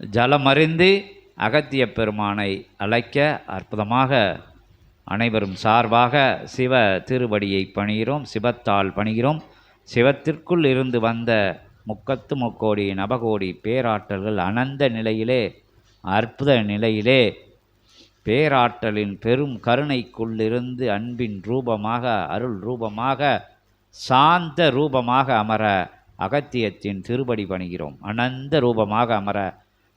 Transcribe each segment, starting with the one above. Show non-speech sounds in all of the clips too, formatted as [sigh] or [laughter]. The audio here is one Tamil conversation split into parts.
ஜலமறிந்து அகத்திய பெருமானை அழைக்க அற்புதமாக அனைவரும் சார்பாக சிவ திருவடியை பணிகிறோம் சிவத்தால் பணிகிறோம். சிவத்திற்குள் இருந்து வந்த முக்கத்து முக்கோடி நவகோடி பேராற்றல்கள் அனந்த நிலையிலே அற்புத நிலையிலே பேராற்றலின் பெரும் கருணைக்குள்ளிருந்து அன்பின் ரூபமாக அருள் ரூபமாக சாந்த ரூபமாக அமர அகத்தியத்தின் திருபடி பணிகிறோம். அனந்த ரூபமாக அமர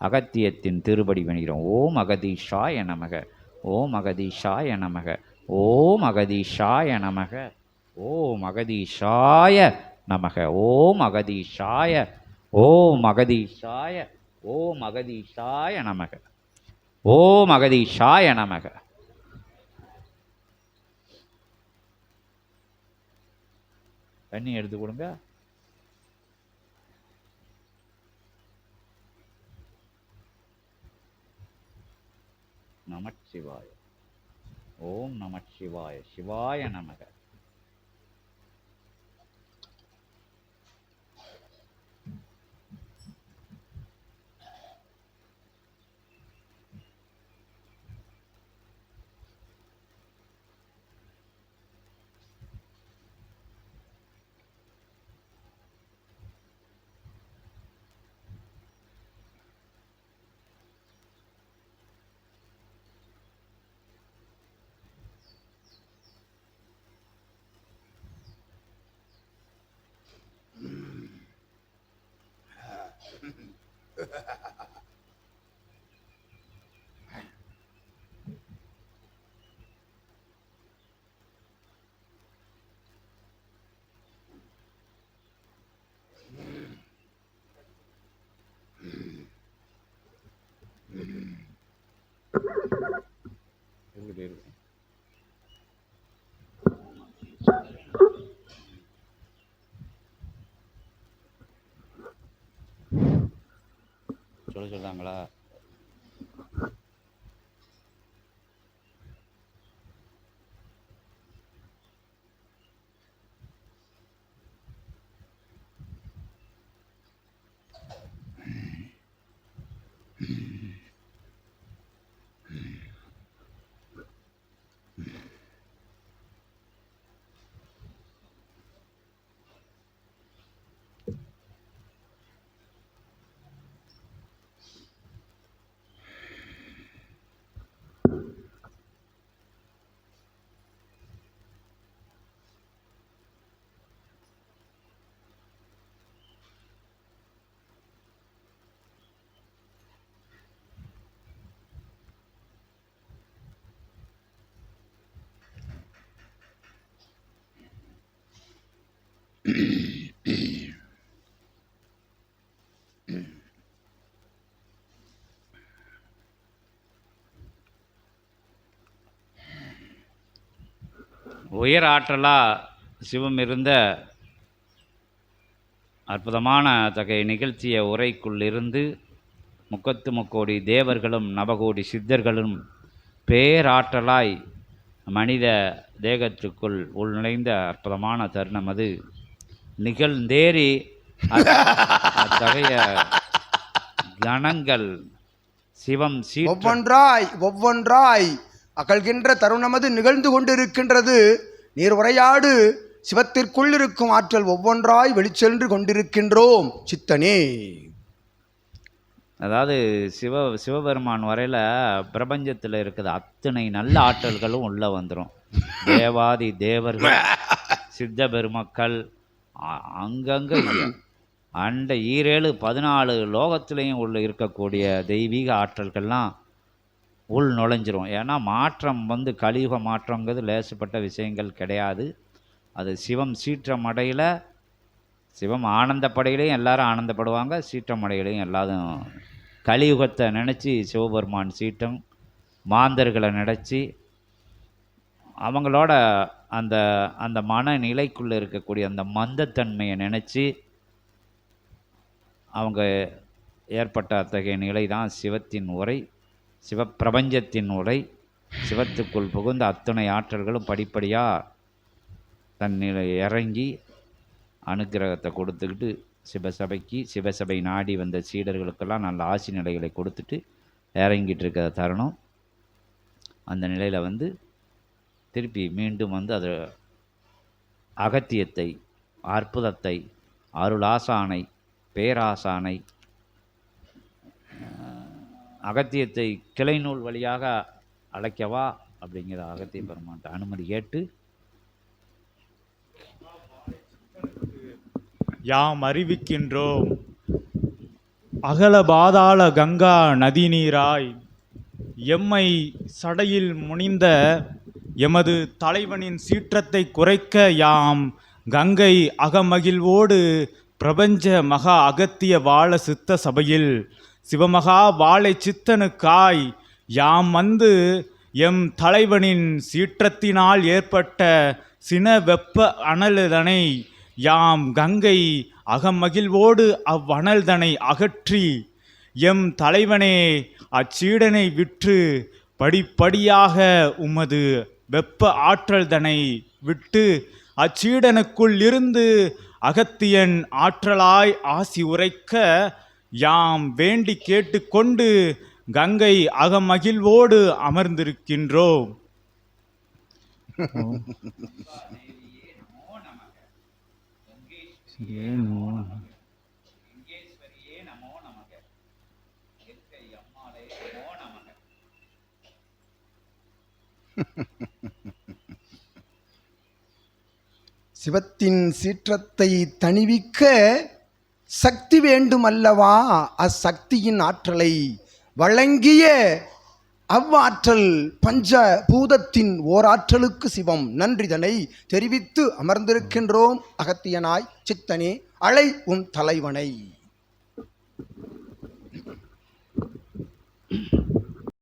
அகத்தியத்தின் திருபடி வணிகிறோம் ஓம் அகதீஷாய நமக. ஓம் அகதீஷாய நமக. ஓம் அகதீஷாய நமக. ஓம் அகதீஷாய நமக. ஓம் அகதீஷாய. ஓம் அகதீஷாய. ஓம் அகதீஷாய நமக. ஓம் அகதீஷாய நமக. தண்ணி எடுத்து கொடுங்க. நமச்சிவாய ஓம் நமச்சிவாய சிவாய நமக. சொல்கிறாங்களா உயர் ஆற்றலா சிவம் இருந்த அற்புதமான அத்தகைய நிகழ்ச்சிய உரைக்குள்ளிருந்து முக்கத்து முக்கோடி தேவர்களும் நவகோடி சித்தர்களும் பேராற்றலாய் மனித தேகத்துக்குள் உள்நுழைந்த அற்புதமான தருணம் அது. நிகழ்ந்தேறி அத்- அத்தகைய கணங்கள் சிவம் ஒவ்வொன்றாய் ஒவ்வொன்றாய் அகழ்கின்ற தருணமது நிகழ்ந்து கொண்டிருக்கின்றது. நீர் உரையாடு சிவத்திற்குள் இருக்கும் ஆற்றல் ஒவ்வொன்றாய் வெளிச்சென்று கொண்டிருக்கின்றோம் சித்தனே. அதாவது சிவ சிவபெருமான் வரையில் பிரபஞ்சத்தில் இருக்கிற அத்தனை நல்ல ஆற்றல்களும் உள்ளே வந்துடும் [laughs] தேவாதி தேவர்கள் சித்த பெருமக்கள் அங்கங்கே அண்ட ஈரேழு பதினாலு லோகத்திலையும் உள்ள இருக்கக்கூடிய தெய்வீக ஆற்றல்கள்லாம் உள் நுழைஞ்சிரும். ஏன்னா மாற்றம் வந்து கலியுக மாற்றங்கிறது லேசுப்பட்ட விஷயங்கள் கிடையாது. அது சிவம் சீற்றம் அடையில் சிவம் ஆனந்தப்படையிலையும் எல்லாரும் ஆனந்தப்படுவாங்க சீற்றம் அடையிலையும் எல்லாரும் கலியுகத்தை நினச்சி சிவபெருமான் சீற்றம் மாந்தர்களை நினச்சி அவங்களோட அந்த அந்த மனநிலைக்குள்ளே இருக்கக்கூடிய அந்த மந்தத்தன்மையை நினச்சி அவங்க ஏற்பட்ட அத்தகைய நிலை தான் சிவத்தின் உரை சிவப்பிரபஞ்சத்தின் உரை சிவத்துக்குள் புகுந்த அத்தனை ஆற்றல்களும் படிப்படியாக தன்னிலை இறங்கி அனுக்கிரகத்தை கொடுத்துக்கிட்டு சிவசபைக்கு சிவசபை நாடி வந்த சீடர்களுக்கெல்லாம் நல்ல ஆசி நிலைகளை கொடுத்துட்டு இறங்கிட்டு இருக்கிற தருணம் அந்த நிலையில் வந்து திருப்பி மீண்டும் வந்து அது அகத்தியத்தை அற்புதத்தை அருளாசானை பேராசானை அகத்தியத்தை கிளைநூல் வழியாக அழைக்கவா அப்படிங்கிற அகத்திய பெருமான்ட்ட அனுமதி கேட்டு யாம் அறிவிக்கின்றோம். அகல பாதாள கங்கா நதி நீராய் எம்மை சடையில் முனிந்த எமது தலைவனின் சீற்றத்தை குறைக்க யாம் கங்கை அகமகிழ்வோடு பிரபஞ்ச மகா அகத்திய வாழ சித்த சபையில். சிவமகா வாழை சித்தனுக்காய் யாம் வந்து எம் தலைவனின் சீற்றத்தினால் ஏற்பட்ட சின வெப்ப அனலுதனை யாம் கங்கை அகமகிழ்வோடு அவ்வனல்தனை அகற்றி எம் தலைவனே அச்சீடனை விற்று படிப்படியாக உமது வெப்ப ஆற்றல்தனை விட்டு அச்சீடனுக்குள் இருந்து அகத்தியன் ஆற்றலாய் ஆசி உரைக்க யாம் வேண்டி கேட்டுக்கொண்டு கங்கை அகமகிழ்வோடு அமர்ந்திருக்கின்றோம். சிவத்தின் சீற்றத்தை தணிவிக்க சக்தி வேண்டும் அல்லவா அச்சக்தியின் ஆற்றலை வழங்கிய அவ்வாற்றல் பஞ்ச பூதத்தின் ஓராற்றலுக்கு சிவம். நன்றிதனை தெரிவித்து அமர்ந்திருக்கின்றோம் அகத்தியனாய் சித்தனே அலை உன் தலைவனை.